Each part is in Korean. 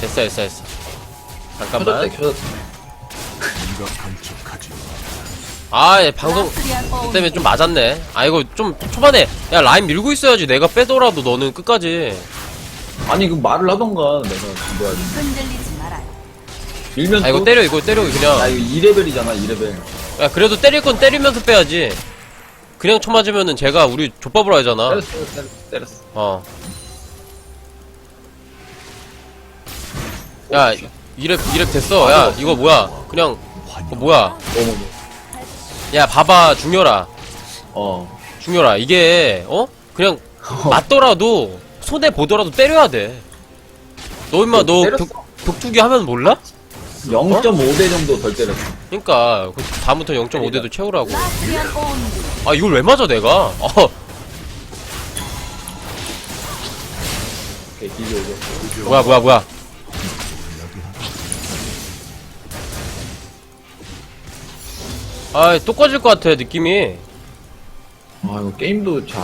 됐어 됐어 됐어. 잠깐만. 아얘 방송 때문에 좀 맞았네. 아 이거 좀 초반에 야 라인 밀고 있어야지. 내가 빼더라도 너는 끝까지. 아니 그 말을 하던가 내가 뭐야 흔들리지 말아요. 밀면 아 이거 또- 때려 이거 때려 그냥. 아 이거 2레벨이잖아 2레벨. 야 그래도 때릴 건 때리면서 빼야지. 그냥 쳐맞으면은 제가 우리 족밥으로 하잖아. 때렸어 때렸어 때렸어. 어. 야, 이랩, 이랩 됐어. 야, 이거 뭐야. 그냥, 어, 뭐야. 어머 야, 봐봐, 중요라. 어 중요라. 이게, 어? 그냥, 맞더라도, 손에 보더라도 때려야 돼. 너 임마, 너 때렸어. 벽, 벽두기 하면 몰라? 0.5대 정도 덜 때렸어 그니까, 그 다음부터 0.5대도 채우라고. 아, 이걸 왜 맞아, 내가? 어, 오케이 딜려 이거 뭐야, 뭐야, 뭐야. 아, 또 꺼질 것 같아, 느낌이. 아 이거 게임도 잘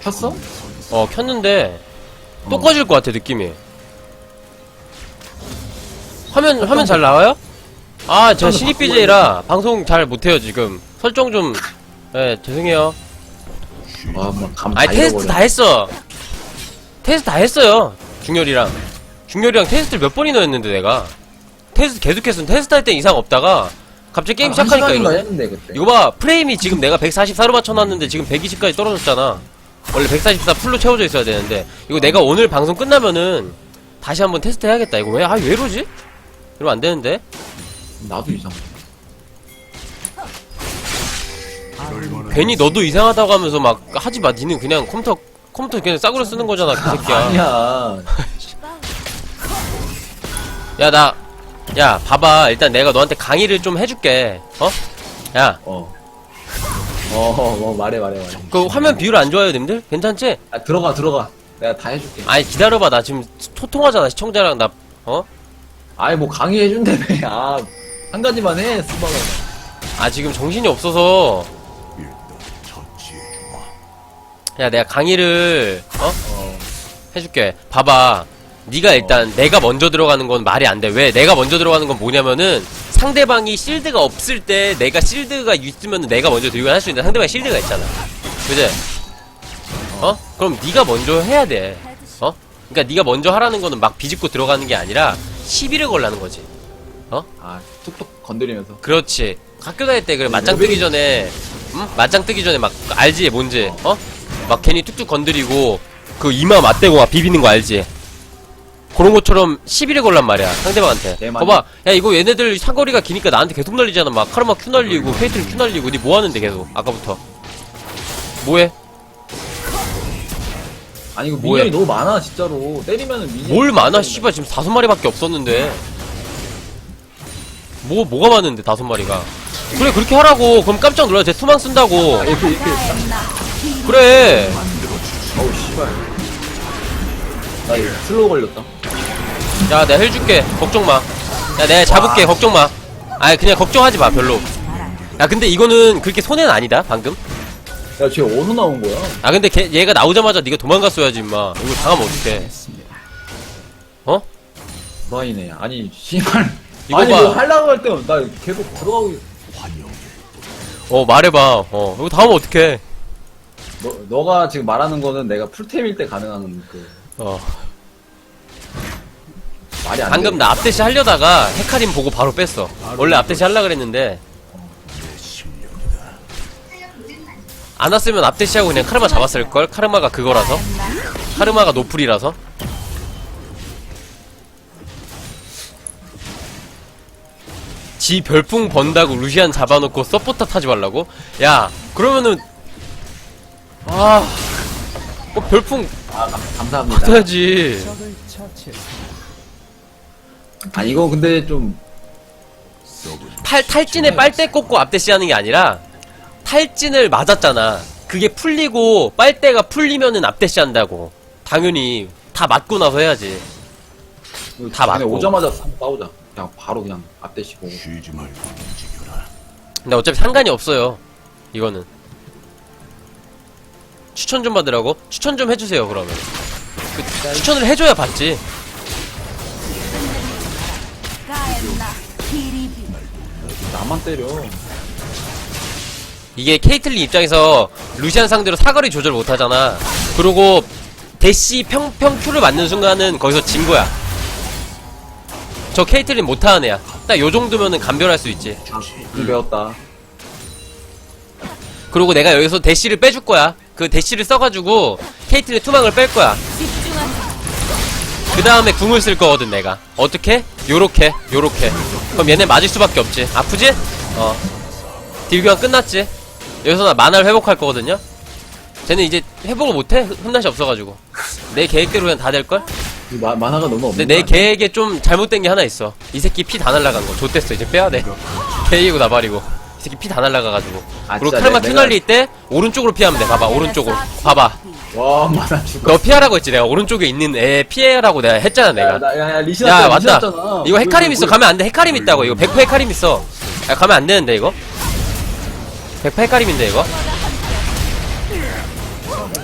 켰어? 어, 켰는데, 또 꺼질 것 같아, 느낌이. 화면, 화면 잘 나와요? 아, 제가 신입 BJ라 방송 잘 못해요, 지금. 설정 좀, 예, 죄송해요. 아막 감 아니, 테스트 다 했어. 테스트 다 했어요. 중열이랑. 중열이랑 테스트를 몇 번이나 했는데, 내가. 테스트 계속했으면 테스트 할 때 이상 없다가, 갑자기 게임 시작하니까 이러 했는데 그때 이거 봐, 프레임이 지금 내가 144로 맞춰놨는데 지금 120까지 떨어졌잖아. 원래 144 풀로 채워져 있어야 되는데. 이거 내가 오늘 방송 끝나면은 다시 한번 테스트 해야겠다. 이거 왜, 아, 왜 이러지? 이러면 안 되는데. 나도 이상해 괜히 너도 이상하다고 하면서 막 하지 마. 니는 그냥 컴퓨터, 컴퓨터 그냥 싸구려 쓰는 거잖아, 그 새끼야. 아니야 야, 나, 야, 봐봐. 일단 내가 너한테 강의를 좀 해줄게. 어? 야, 어. 어, 어, 말해, 말해, 말해. 그 화면 비율 안 좋아요, 님들? 괜찮지? 아, 들어가, 들어가. 내가 다 해줄게. 아니, 기다려봐. 나 지금 소통하잖아, 시청자랑 나, 어? 아니, 뭐 강의해준다며. 아, 한 가지만 해, 수박아. 아, 지금 정신이 없어서. 야, 내가 강의를, 어? 해줄게. 봐봐. 네가 일단 내가 먼저 들어가는 건 말이 안 돼. 왜? 내가 먼저 들어가는 건 뭐냐면은 상대방이 실드가 없을 때 내가 실드가 있으면 내가 먼저 들고 할수 있는데 상대방이 실드가 있잖아. 그지? 어? 그럼 네가 먼저 해야 돼. 어? 그러니까 네가 먼저 하라는 거는 막 비집고 들어가는 게 아니라 시비를 걸라는 거지. 아, 툭툭 건드리면서. 그렇지. 학교 다닐 때 그래 맞짱 뜨기 전에 응? 맞짱 뜨기 전에 막 알지 뭔지 어? 막 괜히 툭툭 건드리고 그 이마 맞대고 막 비비는 거 알지? 그런 것처럼 시비를 걸란 말이야 상대방한테. 네, 맞네. 봐봐, 야 이거 얘네들 사거리가 기니까 나한테 계속 날리잖아. 막 카르마 큐 날리고 페이트를 큐 날리고 니 뭐 하는데 계속 아까부터. 뭐해? 아니, 이거 뭐야? 미니언이 너무 많아, 진짜로. 때리면은 미니언. 뭘 많아 씨발 지금 다섯 마리밖에 없었는데. 뭐 뭐가 많은데 다섯 마리가. 그래 그렇게 하라고. 그럼 깜짝 놀라. 쟤 투망 쓴다고. 이렇게, 이렇게. 그래. 어우, 씨발. 나 이거 슬로우 걸렸다. 야, 내가 해줄게. 걱정 마. 야, 내가 잡을게. 걱정 마. 아니, 그냥 걱정하지 마, 별로. 야, 근데 이거는 그렇게 손해는 아니다, 방금. 야, 쟤 어디서 나온 거야? 아, 근데 걔, 얘가 나오자마자 네가 도망갔어야지, 임마. 이거 당하면 어떡해. 어? 브라이네. 아니, 씨발. 이거 아니, 봐. 뭐 하려고 할 때, 나 계속 있- 환영 어, 말해봐. 어, 이거 당하면 어떡해. 너, 너가 지금 말하는 거는 내가 풀템일 때 가능한 그, 어. 말이 안 돼. 방금 나 앞대시 하려다가 헤카림 보고 바로 뺐어. 원래 앞대시 하려 그랬는데. 안 왔으면 앞대시 하고 그냥 카르마 잡았을 걸? 카르마가 그거라서? 카르마가 노플이라서? 지 별풍 번다고 루시안 잡아놓고 서포터 타지 말라고? 야, 그러면은, 아, 뭐 별풍 아, 감- 감사합니다. 타야지. 아, 이거 근데 좀, 팔, 탈진에 빨대 꽂고 앞대시 하는 게 아니라, 탈진을 맞았잖아. 그게 풀리고, 빨대가 풀리면은 앞대시 한다고. 당연히, 다 맞고 나서 해야지. 다 맞고. 오자마자 한번 싸우자. 그냥 바로 그냥 앞대시고. 쉬지 말고 움직여라 근데 어차피 상관이 없어요. 이거는. 추천 좀 받으라고? 추천 좀 해주세요 그러면 그, 추천을 해줘야 받지 나만 때려. 이게 케이틀린 입장에서 루시안 상대로 사거리 조절 못하잖아. 그리고 대시 평평 큐를 맞는 순간은 거기서 진 거야. 저 케이틀린 못하는 애야. 딱 요 정도면은 감별할 수 있지. 그 배웠다. 그리고 내가 여기서 대시를 빼줄 거야. 그 대시를 써가지고 케이틀린 투망을 뺄 거야 그 다음에 궁을 쓸 거거든 내가. 어떻게? 요렇게 요렇게. 그럼 얘네 맞을 수밖에 없지. 아프지? 어. 딜교환 끝났지? 여기서 나 만화를 회복할 거거든요? 쟤는 이제 회복을 못해? 흠낫이 없어가지고. 내 계획대로 그냥 다 될걸? 이 마, 만화가 너무 없는 근데 내? 계획에 좀 잘못된 게 하나 있어. 이 새끼 피 다 날라간 거. 좆됐어. 이제 빼야돼. 계획이고 나발이고. 이 새끼 피 다 날라가가지고. 아, 그리고 카르마 내- 큐 내가- 날릴 때 오른쪽으로 피하면 돼. 봐봐 오른쪽으로. 봐봐 와 만화 죽어. 너 피하라고 했지 내가. 오른쪽에 있는 애 피해라고 내가 했잖아 내가. 야, 나, 야, 야, 리신 야 왔다. 이거 헤카림 왜, 있어. 왜, 가면 안돼. 헤카림 있다고. 이거 100% 헤카림 있어. 야 가면 안 되는데 이거? 100% 헤카림인데 이거?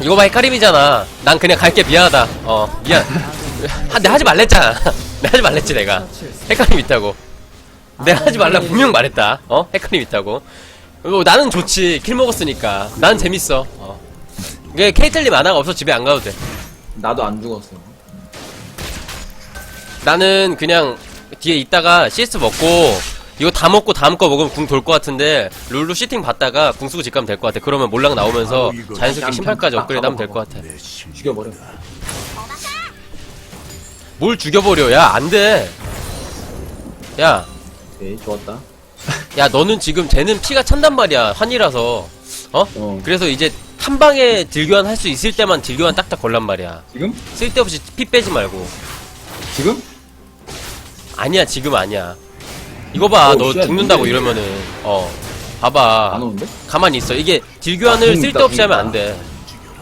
이거 봐 헤카림이잖아. 난 그냥 갈게. 미안하다. 어 미안. 하, 내가 하지 말랬잖아. 내가 하지 말랬지 내가. 헤카림 있다고. 내가 하지 말라 분명 말했다. 어? 헤카림 있다고. 어, 나는 좋지. 킬 먹었으니까. 난 재밌어. 어 이게 케이틀리 만화가 없어 집에 안 가도 돼 나도 안 죽었어. 나는 그냥 뒤에 있다가 CS 먹고 이거 다 먹고 다음 거 먹으면 궁 돌 것 같은데 룰루 시팅 받다가 궁 쓰고 집 가면 될 것 같아. 그러면 몰락 나오면서 자연스럽게 신발까지 업그레이드 하면 될 것 같아. 죽여버려. 뭘 죽여버려? 야, 안 돼. 야, 오케이 좋았다. 야, 너는 지금 쟤는 피가 찬단 말이야. 환이라서. 어? 어. 그래서 이제 한 방에 딜교환 할 수 있을 때만 딜교환 딱딱 걸란 말이야. 지금? 쓸데없이 피 빼지 말고. 지금? 아니야, 지금 아니야. 이거 봐, 어, 너 진짜 죽는다고 뭔데? 이러면은. 어. 봐봐. 안 오는데? 가만히 있어. 이게 아, 딜교환을 궁 있다, 쓸데없이 궁 하면 있다. 안 돼.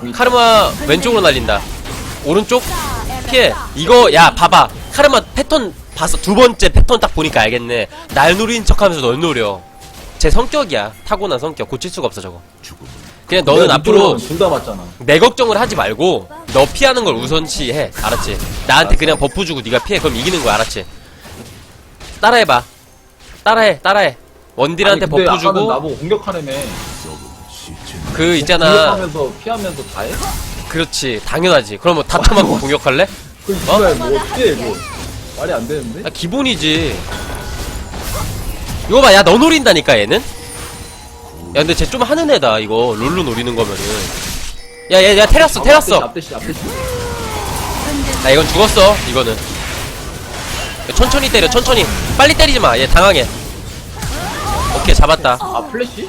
있다. 카르마 왼쪽으로 날린다. 오른쪽 피해. 이거 야 봐봐. 카르마 패턴 봤어. 두 번째 패턴 딱 보니까 알겠네. 날 노린 척하면서 널 노려. 제 성격이야. 타고난 성격. 고칠 수가 없어 저거. 그냥 너는 앞으로 둘다 맞잖아. 내 걱정을 하지 말고 너 피하는 걸 우선시 해. 알았지? 나한테 그냥 버프 주고 네가 피해. 그럼 이기는 거야. 알았지? 따라해봐. 따라해. 따라해. 원딜한테 아니, 근데 버프 아까는 주고 나보고 시체 그 있잖아. 공격하면서 피하면서 다 해? 그렇지. 당연하지. 그럼 뭐다 쳐맞고 공격할래? 그 이거 뭐 어떻게 뭐 말이 안 되는데? 아, 기본이지. 이거 봐, 야, 너 노린다니까, 얘는? 야, 근데 쟤 좀 하는 애다, 이거. 룰루 노리는 거면은. 야, 야, 야, 테라스, 테라스. 앞대시 앞대시. 야, 이건 죽었어, 이거는. 야, 천천히 때려, 천천히. 빨리 때리지 마, 얘 당황해. 오케이, 잡았다. 아 플래시?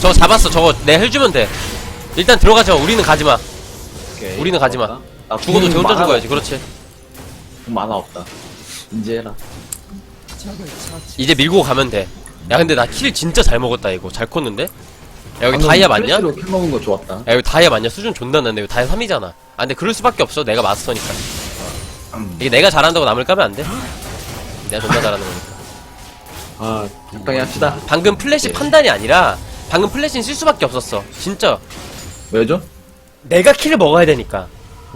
저거 잡았어, 저거 내헬 주면 돼. 일단 들어가지 마, 우리는 가지 마. 오케이. 우리는 가지 마. 고맙다. 나 죽어도 궁쟤 혼자 죽어야지. 그렇지. 궁 많아 없다. 이제 해라. 이제 밀고 가면 돼. 야, 근데 나 킬 진짜 잘 먹었다, 이거. 잘 컸는데? 야, 여기 방금 다이아 맞냐? 킬 먹은 거 좋았다. 야 이거 다이아 맞냐? 수준 존나 난데 이거 다이아 3이잖아 아 근데 그럴 수밖에 없어 내가 마스터니까 음. 이게 내가 잘한다고 남을 까면 안돼 내가 존나 잘하는 거니까 아 적당히 합시다. 방금 플래시 네. 판단이 아니라 방금 플래시는 쓸 수밖에 없었어 진짜 왜죠? 내가 킬을 먹어야 되니까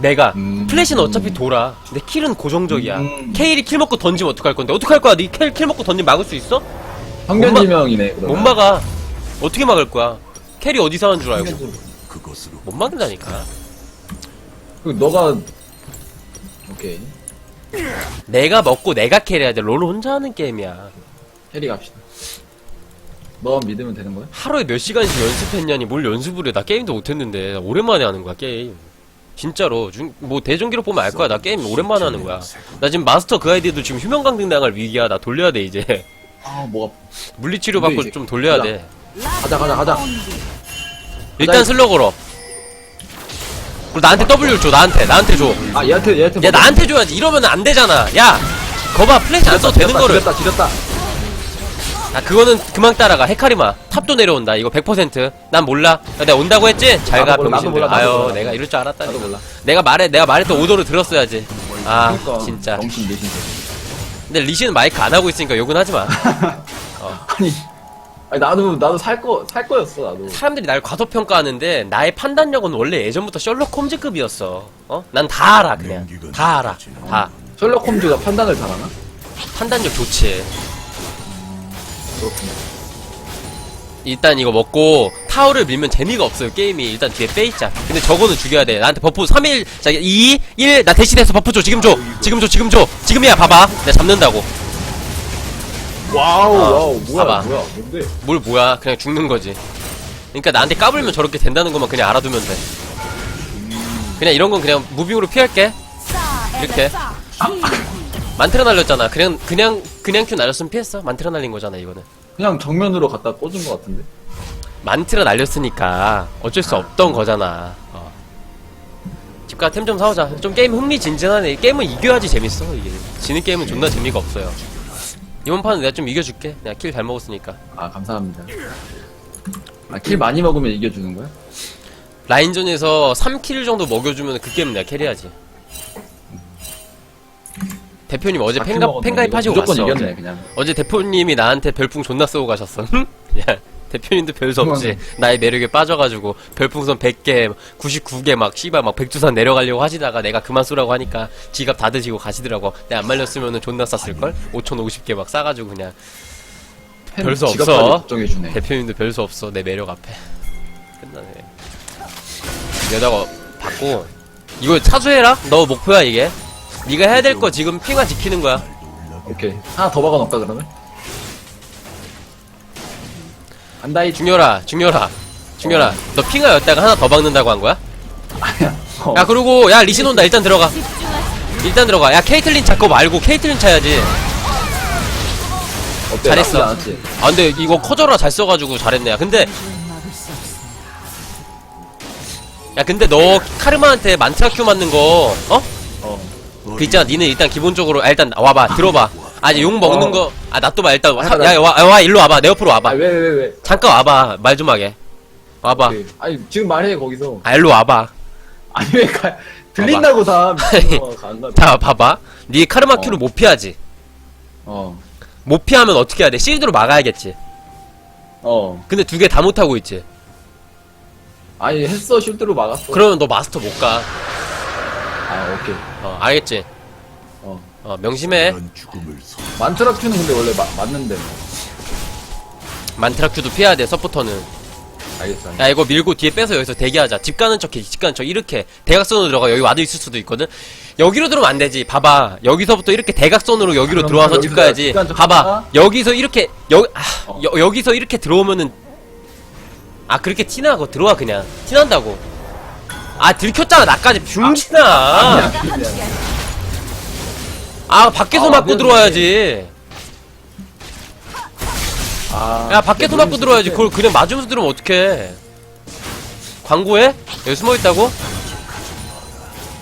내가 음. 플래시는 어차피 돌아 근데 킬은 고정적이야 음. 케일이 킬 먹고 던지면 어떡할 건데 어떡할 거야 니킬 킬 먹고 던지면 막을 수 있어? 평균지명이네. 못 막아 어떻게 막을 거야 캐리 어디서 하는 줄 알고 그것으로 못 막는다니까 그 너가 오케이 내가 먹고 내가 캐리해야 돼 롤을 혼자 하는 게임이야 해리 갑시다. 너 믿으면 되는 거야? 하루에 몇 시간씩 연습했냐니 뭘 연습을 해. 나 게임도 못했는데. 나 오랜만에 하는 거야, 게임. 진짜로. 중, 뭐, 대전기로 보면 알 거야. 나 게임 오랜만에 하는 거야. 나 지금 마스터 그 아이디도 지금 휴면강등 당할 위기야. 나 돌려야 돼, 이제. 아 뭐가 물리치료 근데 받고 이제 좀 돌려야 가자. 돼. 가자 가자 가자. 일단 슬러 걸어. 그리고 나한테 W 줘, 나한테. 나한테 줘. 아 얘한테 얘한테. 야, 나한테 줘야지. 이러면 안 되잖아. 야! 거봐, 플래시 안 써도 되는 거를. 지렸다 지렸다. 아, 그거는 그만 따라가. 헤카리마. 탑도 내려온다. 이거 100%. 난 몰라. 야, 내가 온다고 했지? 잘 가, 나도 몰라, 나도 병신들. 몰라, 나도 아유, 몰라. 내가 이럴 줄 알았다. 나도 몰라. 내가 말해, 내가 말했던 오더를 들었어야지. 아, 그러니까 진짜. 정신 내신 근데 리시는 마이크 안 하고 있으니까 욕은 하지 마. 아니 아니 나도 나도 살 거 살 거였어 나도. 사람들이 날 과소평가하는데 나의 판단력은 원래 예전부터 셜록 홈즈급이었어. 어? 난 다 알아 그냥. 다 알아. 다. 셜록 홈즈가 판단을 잘하나? 판단력 좋지. 그렇구나. 일단 이거 먹고 타워를 밀면 재미가 없어요 게임이. 일단 뒤에 빼있자. 근데 저거는 죽여야 돼. 나한테 버프 3일 자 2, 1 나 대신해서 버프 줘. 지금 줘. 지금 줘 지금 줘. 지금이야 봐봐. 내가 잡는다고. 와우 어, 와우. 뭐야 봐봐. 뭐야. 뭔데? 뭘 뭐야? 그냥 죽는 거지. 그러니까 나한테 까불면 저렇게 된다는 것만 그냥 알아두면 돼. 그냥 이런 건 그냥 무빙으로 피할게. 싸 이렇게. 만트라 날렸잖아 그냥 그냥 그냥 큐 날렸으면 피했어 만트라 날린 거잖아 이거는 그냥 정면으로 갖다 꽂은 거 같은데. 만트라 날렸으니까 어쩔 수 없던 거잖아. 어. 집가 템 좀 사오자. 좀 게임 흥미진진하네. 게임은 이겨야지 재밌어. 이게 지는 게임은 존나 재미가 없어요. 이번 판은 내가 좀 이겨줄게. 내가 킬 잘 먹었으니까. 아 감사합니다. 아 킬 많이 먹으면 이겨주는 거야? 라인전에서 3킬 정도 먹여주면 그 게임 내가 캐리하지. 대표님 어제 팬가, 먹으면 팬가입 하시고 무조건 갔어. 이겼네 그냥. 어제 대표님이 나한테 별풍 존나 쏘고 가셨어. 야, 대표님도 별수 없지. 나의 매력에 빠져가지고 별풍선 100개, 99개 막 씨발 막 백두산 내려가려고 하시다가 내가 그만 쏘라고 하니까 지갑 다 드시고 가시더라고. 내가 안 말렸으면은 존나 쌌을걸? 5,050개 막 싸가지고 그냥. 팬 별수 없어. 걱정해주네. 대표님도 별수 없어. 내 매력 앞에. 끝나네. 여다가 받고. 이거 차수해라? 너 목표야 이게. 네가 해야 될 거 지금 핑화 지키는 거야. 오케이 하나 더 박아놓을까 그러면? 안다이 중 중요라, 중요라, 중요라. 너 핑하 였다가 하나 더 박는다고 한 거야? 아니야. 어. 야, 그리고 야 리신 온다. 일단 들어가. 일단 들어가. 야 케이틀린 잡고 말고 케이틀린 차야지. 어때? 잘했어. 나쁘지 않았지? 아 근데 이거 커져라 잘 써가지고 잘했네. 야 근데 야 근데 너 카르마한테 만트라 큐 맞는 거 어? 어. 그 있잖아. 니는 일단 기본적으로 아, 일단 와봐. 들어봐. 아 이제 욕 먹는 어. 거. 아 놔둬봐 일단. 와, 나- 야, 와, 와 일로 와봐. 내 옆으로 와봐. 아왜 왜 왜? 잠깐 와봐. 말 좀 하게. 와봐. 오케이. 아니 지금 말해 거기서. 아 일로 와봐. 아니 왜 가? 들린다고 다. 미친놈아. 자 봐봐. 네 카르마 큐를 어. 못 피하지. 어. 못 피하면 어떻게 해야 돼? 실드로 막아야겠지. 어. 근데 두 개 다 못하고 있지. 아니 했어 쉴드로 막았어. 그러면 너 마스터 못 가. 아 오케이. 어, 알겠지? 어. 어, 명심해. 난 죽음을 선 만트라 큐는 근데 원래 마, 맞는데. 만트라 큐도 피해야 돼, 서포터는. 알겠어. 야, 이거 밀고 뒤에 빼서 여기서 대기하자. 집 가는 척 해, 집 가는 척. 이렇게. 대각선으로 들어가. 여기 와도 있을 수도 있거든? 여기로 들어오면 안 되지. 봐봐. 여기서부터 이렇게 대각선으로 여기로 그럼 들어와서 집 여기서 가야지. 집 봐봐. 여기서 이렇게, 여, 아, 어. 여, 여기서 이렇게 들어오면은. 아, 그렇게 티나 고 들어와, 그냥. 티난다고. 아, 들켰잖아, 나까지. 병신아. 아, 밖에서 아, 맞고 들어와야지. 아. 야, 밖에서 맞고 들어와야지. 그걸 그냥 맞으면서 들어오면 어떡해. 광고해? 여기 숨어있다고?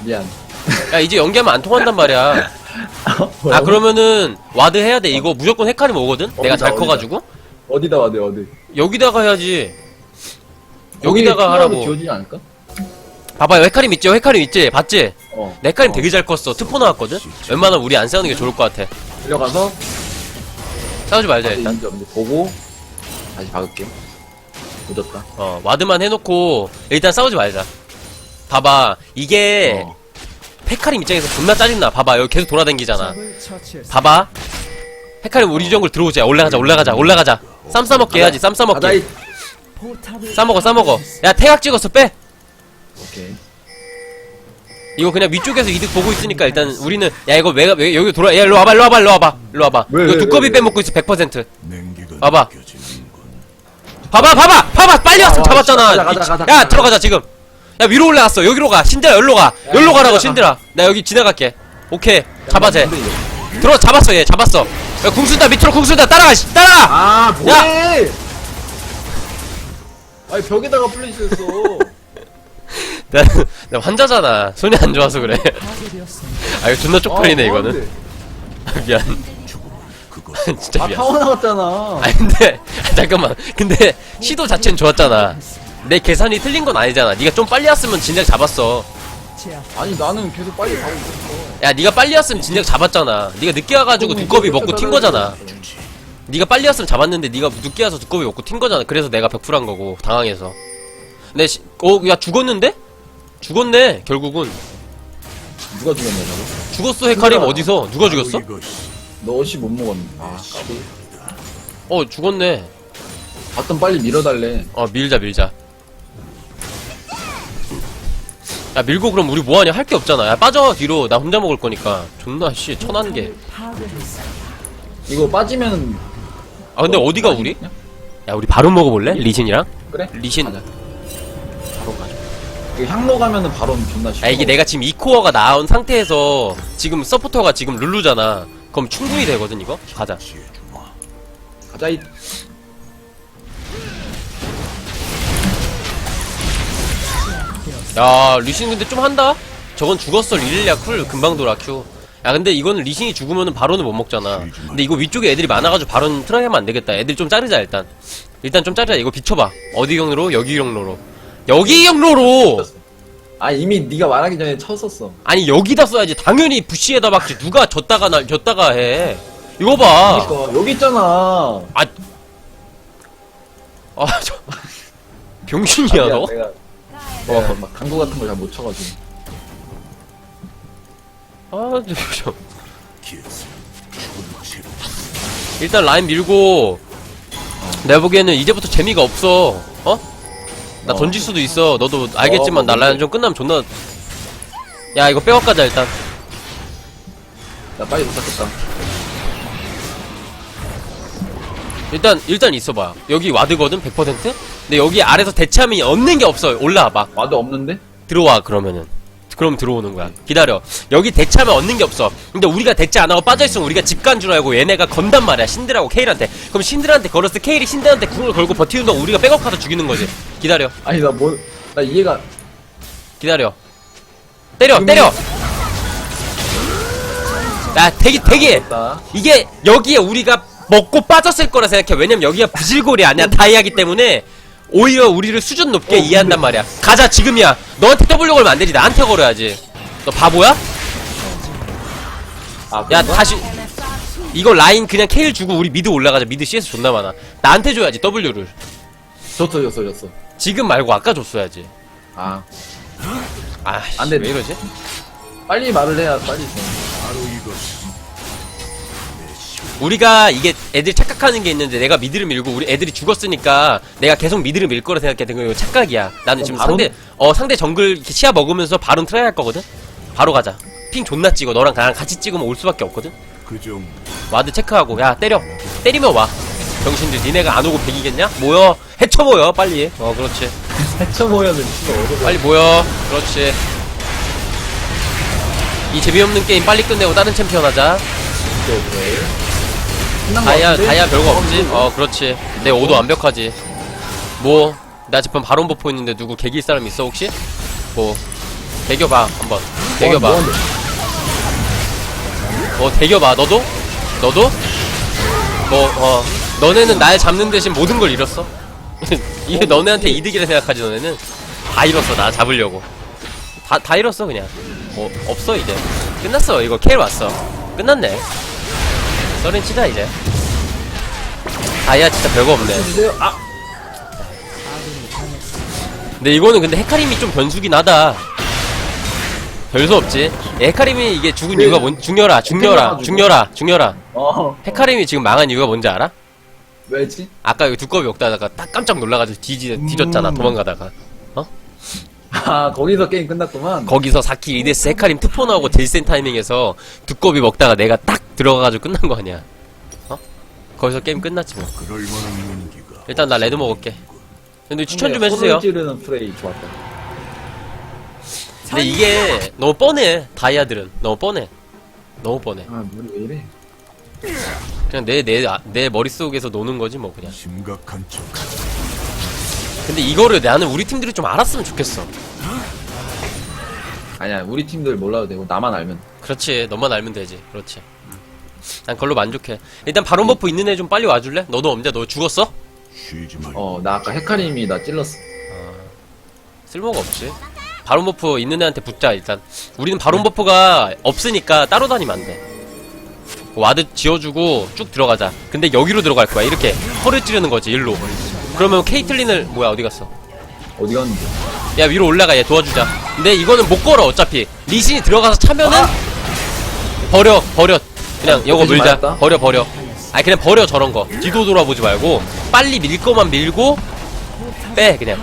미안. 야, 이제 연기하면 안 통한단 말이야. 아, 그러면은, 와드 해야 돼. 이거 무조건 헤카림 오거든? 내가 어디다, 잘? 커가지고? 어디다 와대 어디? 여기다가 해야지. 여기다가 하라고. 지워지지 않을까? 봐봐요, 헤카림 있죠? 헤카림 있지? 봤지? 어. 내 헤카림 어. 되게 잘 컸어. 특포 나왔거든? 웬만하면 우리 안 싸우는 게 좋을 것 같아. 들려가서 싸우지 말자, 일단. 보고 다시 박을게. 늦었다. 어, 와드만 해놓고, 일단 싸우지 말자. 봐봐, 이게, 어. 헤카림 입장에서 존나 짜증나. 봐봐, 여기 계속 돌아다니잖아. 봐봐. 헤카림 우리 정글 들어오자. 올라가자, 올라가자, 올라가자. 쌈 싸먹게 해야지, 쌈 싸먹게. 바다이. 싸먹어, 싸먹어. 야, 태각 찍었어, 빼! 오케이. 이거 그냥 위쪽에서 이득 보고 있으니까 일단 우리는, 야, 이거 왜, 왜 여기 돌아, 야, 일로 와봐, 일로 와봐, 일로 와봐. 일로 와봐. 왜, 이거 왜, 두꺼비 왜, 왜? 빼먹고 있어, 100%. 냉기가 봐봐. 느껴지는군. 봐봐, 봐봐! 봐봐! 빨리 왔으면 와, 잡았잖아. 가자, 가자, 가자, 야, 가자. 들어가자, 지금. 야, 위로 올라갔어. 여기로 가. 신들아, 여기로 가. 여기로 가라고, 가자. 신들아. 나 여기 지나갈게. 오케이. 잡아, 쟤. 근데 이거- 들어, 잡았어, 얘. 잡았어. 야, 궁순다, 밑으로 궁순다. 따라가, 씨, 따라가! 아 뭐해? 아니 벽에다가 플래시 했어. 나, 나 환자잖아. 손이 안 좋아서 그래. 아, 이거 존나 쪽팔리네, 아, 이거는. 뭐하는데? 미안. 진짜 아 미안. 타워 나갔잖아. 아니, 근데, 아, 잠깐만. 근데, 시도 자체는 좋았잖아. 내 계산이 틀린 건 아니잖아. 네가 좀 빨리 왔으면 진작 잡았어. 아니 나는 계속 빨리 가고 있었어. 야, 네가 빨리 왔으면 진작 잡았잖아. 네가 늦게 와가지고 그럼 두꺼비 먹고 튄 거잖아. 네가 빨리 왔으면 잡았는데 네가 늦게 와서 두꺼비 먹고 튄 거잖아. 그래서 내가 벽풀한 거고 당황해서. 근데 시, 어, 야 죽었는데? 죽었네 결국은. 누가 죽였냐 저거? 죽었어 헤카림 어디서? 누가 죽였어? 너 어시 못 먹었네. 아, 까비. 어 죽었네. 바텀 빨리 밀어달래. 어 밀자 밀자. 야 밀고 그럼 우리 뭐하냐 할 게 없잖아. 야 빠져 뒤로 나 혼자 먹을 거니까. 존나 씨 천한 개. 이거 빠지면 아 근데 어디가 우리? 야 우리 바로 먹어볼래? 리신이랑? 그래? 리신. 가자. 이거 향로 가면은 바로 존나 쉽어. 아 이게 내가 지금 이 코어가 나온 상태에서 지금 서포터가 지금 룰루잖아. 그럼 충분히 되거든 이거. 가자. 가자 이. 야 리신 근데 좀 한다. 저건 죽었어 릴리아 쿨 금방 돌아 큐. 야 근데 이거는 리신이 죽으면은 바로는 못 먹잖아. 근데 이거 위쪽에 애들이 많아가지고 바로는 트라이 하면 안 되겠다. 애들 좀 자르자 일단. 일단 좀 자르자. 이거 비춰봐. 어디 경로로? 여기 경로로. 여기 경로로. 아 이미 네가 말하기 전에 쳤었어. 아니 여기다 써야지. 당연히 부시에다 박지. 누가 졌다가 날 졌다가 해. 이거 봐. 그러니까 여기 있잖아. 아, 아, 저, 병신이야, 너? 내가 어. 막 당구 같은 걸 잘 못 쳐가지고. 아, 저, 일단 라인 밀고, 내가 보기에는 이제부터 재미가 없어. 어? 나 어. 던질 수도 있어. 너도 알겠지만, 어, 나 라인 좀 끝나면 존나. 야, 이거 백업 가자, 일단. 나 빨리 도착했다. 일단, 일단 있어봐. 여기 와드거든, 100%? 근데 여기 아래서 대참이 없는 게 없어. 올라와봐. 와도 없는데? 들어와 그러면은 그럼 들어오는 거야 기다려 여기 대차면 얻는 게 없어 근데 우리가 대차 안 하고 빠져있으면 우리가 집 간 줄 알고 얘네가 건단 말이야 신들하고 케일한테 그럼 신들한테 걸었을 때 케일이 신들한테 궁을 걸고 버티는 동안 우리가 백업 카드 죽이는 거지 기다려. 아니 나 뭐 나 이해가 기다려. 때려 때려! 야 대기 대기. 이게 여기에 우리가 먹고 빠졌을 거라 생각해. 왜냐면 여기가 부실골이 아니야 다이아기 때문에. 오히려 우리를 수준 높게 이해한단 말이야. 가자 지금이야. 너한테 W 걸면 안 되지. 나한테 걸어야지. 너 바보야? 아, 야 그런가? 다시. 이거 라인 그냥 케일 주고 우리 미드 올라가자. 미드 CS 존나 많아. 나한테 줘야지 W를. 줬어 줬어 줬어. 지금 말고 아까 줬어야지. 아. 아씨 안 돼. 왜 이러지? 빨리 말을 해야 빨리 이것이 우리가 이게 애들 착각하는 게 있는데 내가 미드를 밀고 우리 애들이 죽었으니까 내가 계속 미드를 밀 거라 생각했던 거 착각이야. 나는 지금 바론? 상대 어 상대 정글 이렇게 시야 먹으면서 바론 트라이 할 거거든? 바로 가자. 핑 존나 찍어. 너랑 나랑 같이 찍으면 올 수밖에 없거든? 그 와드 체크하고. 야 때려. 때리면 와 병신들 니네가 안 오고 백이겠냐? 모여 해쳐 모여 빨리 어 그렇지 해쳐 모여는 진짜 어려워. 빨리 모여 그렇지 이 재미없는 게임 빨리 끝내고 다른 챔피언 하자 끝난 거 다이아 같은데? 다이아 별거 없지? 어 그렇지 내 오도 완벽하지 뭐 나 지금 바론 버프 있는데 누구 개길 사람 있어 혹시? 뭐 대겨봐 한번 대겨봐 뭐, 뭐, 어 대겨봐 너도? 너도? 뭐 어 너네는 날 잡는 대신 모든 걸 잃었어 이게 너네한테 이득이라 생각하지 너네는 다 잃었어 나 잡으려고 다, 다 잃었어 그냥 뭐 없어 이제 끝났어 이거 케일 왔어 끝났네 썰린 치자 이제 다이아 진짜 별거 없네 주세요. 아 근데 이거는 근데 헤카림이 좀 변수긴 하다 별수 없지 헤카림이 이게 죽은 네. 이유가 뭔 중녀라 팽팽해가지고. 중녀라 중녀라 어. 헤카림이 지금 망한 이유가 뭔지 알아? 왜지? 아까 여기 두꺼비 먹다가 딱 깜짝 놀라가지고 뒤지, 뒤졌잖아 음. 도망가다가 아 거기서 게임 끝났구만. 거기서 사키 리데스 헤카림 트포 나오고 딜센 타이밍에서 두꺼비 먹다가 내가 딱 들어가가지고 끝난 거 아니야 어? 거기서 게임 끝났지 뭐 그럴 만한 용기가 일단 나 레드 먹을게 근데 추천 좀 해주세요 소를 찌르는 프레이 좋았다. 근데 이게 너무 뻔해 다이아들은 너무 뻔해 너무 뻔해 아 물이 왜 이래? 그냥 내, 내, 아, 내 머릿속에서 노는 거지 뭐 그냥 심각한 척 근데 이거를 나는 우리 팀들이 좀 알았으면 좋겠어 아니야 우리 팀들 몰라도 되고 나만 알면. 그렇지 너만 알면 되지 그렇지 음. 난 그걸로 만족해 일단 바론 버프 있는 애 좀 빨리 와줄래? 너도 엄자 너 죽었어? 쉬지 말고 어 나 아까 헤카림이 나 찔렀어. 쓸모가 없지 바론 버프 있는 애한테 붙자 일단 우리는 바론 버프가 없으니까 따로 다니면 안돼 와드 지어주고 쭉 들어가자. 근데 여기로 들어갈 거야. 이렇게 허를 찌르는 거지 일로. 그러면 케이틀린을 뭐야 어디 갔어? 어디 갔는데? 야 위로 올라가. 얘 도와주자. 근데 이거는 못 걸어 어차피. 리신이 들어가서 차면은 버려 버려. 그냥 이거 밀자. 버려 버려. 아니 그냥 버려 저런 거. 뒤도 돌아보지 말고 빨리 밀 거만 밀고 빼 그냥.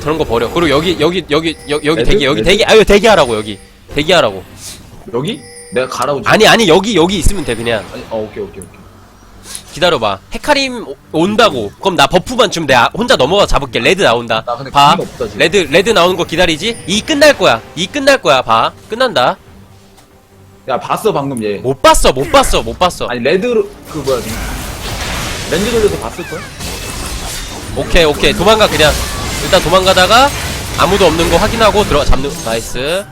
저런 거 버려. 그리고 여기 여기 여기 여, 여기 레드? 대기 여기 레드? 대기 아유 대기하라고 여기. 대기하라고. 여기? 내가 가라고. 아니 아니 여기 여기 있으면 돼 그냥. 아니, 어, 오케이, 오케이, 오케이. 기다려봐. 헤카림 오- 온다고. 그럼 나 버프만 주면 내가 혼자 넘어가 잡을게. 레드 나온다. 나 근데 봐. 궁이 없다, 지금. 레드 레드 나오는 거 기다리지? 이 끝날 거야. 이 끝날 거야. 봐. 끝난다. 야, 봤어, 방금 얘. 못 봤어 못 봤어 못 봤어. 아니, 레드로, 그, 뭐야. 렌즈 돌려서 봤을걸? 오케이 오케이. 도망가 그냥. 일단 도망가다가 아무도 없는 거 확인하고 들어 잡는 나이스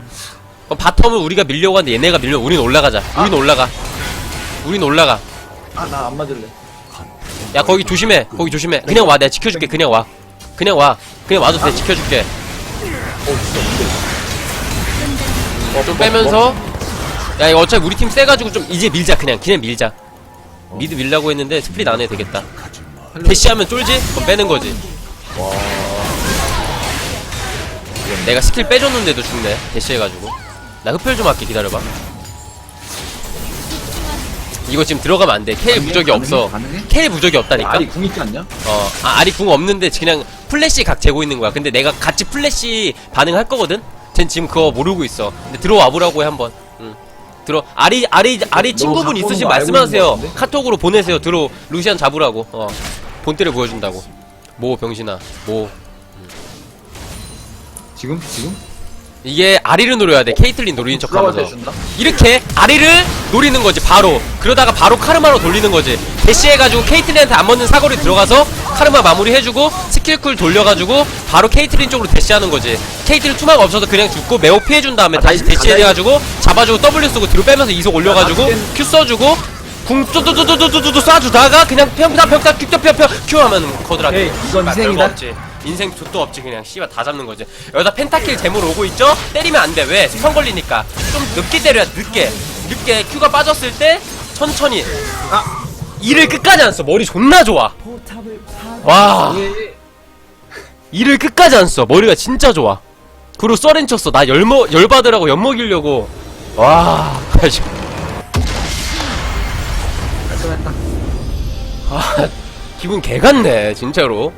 그럼 바텀은 우리가 밀려고 하는데 얘네가 밀려 우린 올라가자. 우린 올라가. 우린 올라가. 아, 나 안 맞을래. 야 거기 조심해. 거기 조심해. 그냥 와. 내가 지켜줄게. 그냥 와. 그냥 와. 그냥 와도 돼. 지켜줄게. 어, 진짜 뭔데? 좀 빼면서? 야 이거 어차피 우리 팀 세가지고 좀 이제 밀자 그냥. 그냥 밀자. 미드 밀라고 했는데 스플릿 안 해도 되겠다. 대시하면 쫄지? 그럼 빼는 거지. 내가 스킬 빼줬는데도 죽네. 대시해가지고 나 흡혈 좀 할게 기다려봐 이거 지금 들어가면 안돼 가능해? 부적이 가능해? 없어 가능해? 케일 부적이 없다니까 아리 궁 있지 않냐? 어, 아, 아리 궁 없는데 그냥 플래시 각 재고 있는 거야. 근데 내가 같이 플래시 반응할 거거든? 쟨 지금 그거 모르고 있어. 근데 들어와 보라고 해, 한번. 응. 들어, 아리, 아리, 아리 너 친구분 있는 말씀하세요. 카톡으로 보내세요. 들어, 루시안 잡으라고. 어. 본때를 보여준다고. 뭐, 병신아. 뭐. 지금? 지금? 이게 아리를 노려야 돼. 케이틀린 노리는 척 들어갈 때 하면서. 준다? 이렇게 아리를 노리는 거지 바로 그러다가 바로 카르마로 돌리는 거지 대시해가지고 케이틀린한테 안 맞는 사거리 들어가서 카르마 마무리해주고 스킬쿨 돌려가지고 바로 케이틀린 쪽으로 대시하는 거지 케이틀린 투마가 없어서 그냥 죽고 매혹 피해준 다음에 아, 다시 대시해가지고 잡아주고 W 쓰고 뒤로 빼면서 이속 올려가지고 아, 나 Q 써주고 궁 뚜뚜뚜뚜뚜뚜뚜 쏴주다가 그냥 평타 평타 큐 펴펴 Q 하면 거드라 이건 인생이다. 인생 족도 없지 그냥. 씨발 다 잡는 거지. 여기다 펜타킬 제물 오고 있죠? 때리면 안 돼. 왜? 스턴 걸리니까. 좀 늦게 때려야 돼, 늦게. 늦게 큐가 빠졌을 때 천천히. 아 이를 끝까지 안 써. 머리 존나 좋아. 와. 이를 끝까지 안 써. 머리가 진짜 좋아. 그리고 썰렌 쳤어 나 열먹 열받으라고 엿먹이려고. 와. 아 기분 개같네 진짜로